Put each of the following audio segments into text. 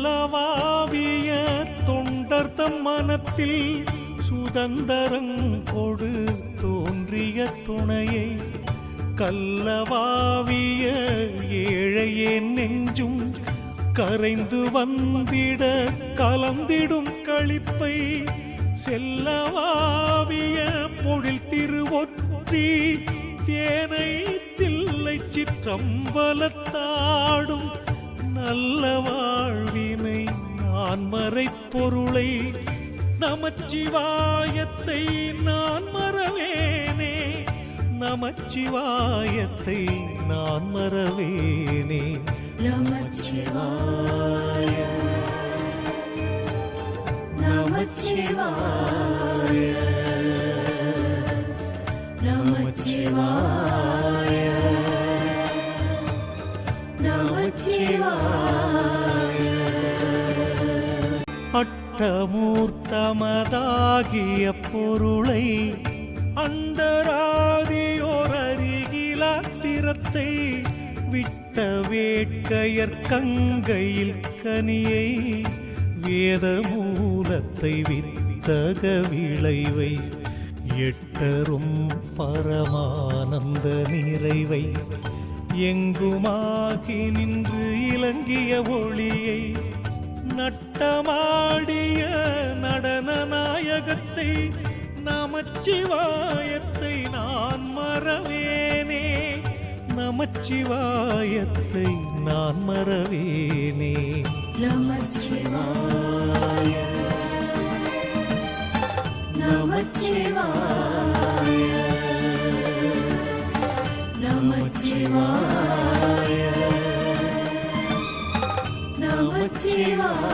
உள்ளவாவிய தம் மனத்தில் சுதந்திரம் கொடு தோன்றிய துணையை. கல்லவாவிய ஏழையே நெஞ்சும் கரைந்து வந்திட கலந்திடும் களிப்பை. செல்லவாவிய பொழில் திருவொற்றி தேனை தில்லை சிற்றம்பலத்தாடும் நல்ல வாழ்வினை நான் மறைப்பொருளை நமச்சிவாயத்தை நான் மறவேனே. நமச்சிவாயத்தை நான் மறவேனே. நமச்சிவாய நமச்சிவாய நமச்சிவாய அட்டமூர்த்தமதாகிய பொருளை அண்டராதியோர் அருகிலாத்திரத்தை விட்ட வேட்கையற்கங்கையில் கனியை வேத மூலத்தை வித்தக விளைவை எட்டரும் பரமானந்த நிறைவை எங்குமாகி நின்று இலங்கிய ஒளியை நட்டமாடிய நாயகத்தை நமச்சிவாயத்தை நான் மறவேனே நமச்சிவாயத்தை நான் மறவேனே நமச்சிவாய நமச்சிவாய நமச்சிவாய நமச்சிவாய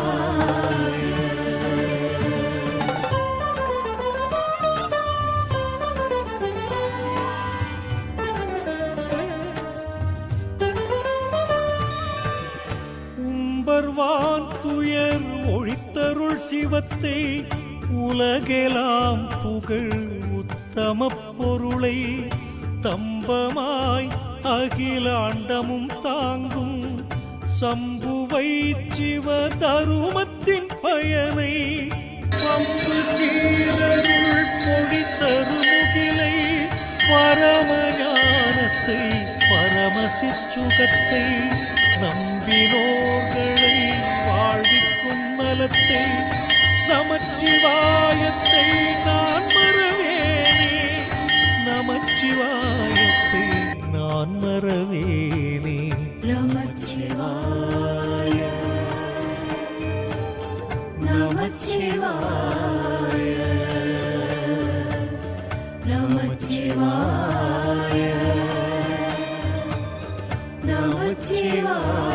துயர் ஒழித்தருள் சிவத்தை உலகெலாம் புகழ் உத்தம பொருளை. தம்பமாய் அகிலாண்டமும் தாங்கும் சம்புவை சிவ தருமத்தின் பயனை பம்பு சீரருள் பொழித்தருமுகிலை பரமஞானத்தை பரமசிச்சுகத்தை நம்பினோர்கள் நமச்சிவாயத்தை நான் மறவேனே நமச்சிவாயத்தை நான் மறவேனே நமச்சிவாய நமச்சிவாய நமச்சிவாய நமச்சிவாய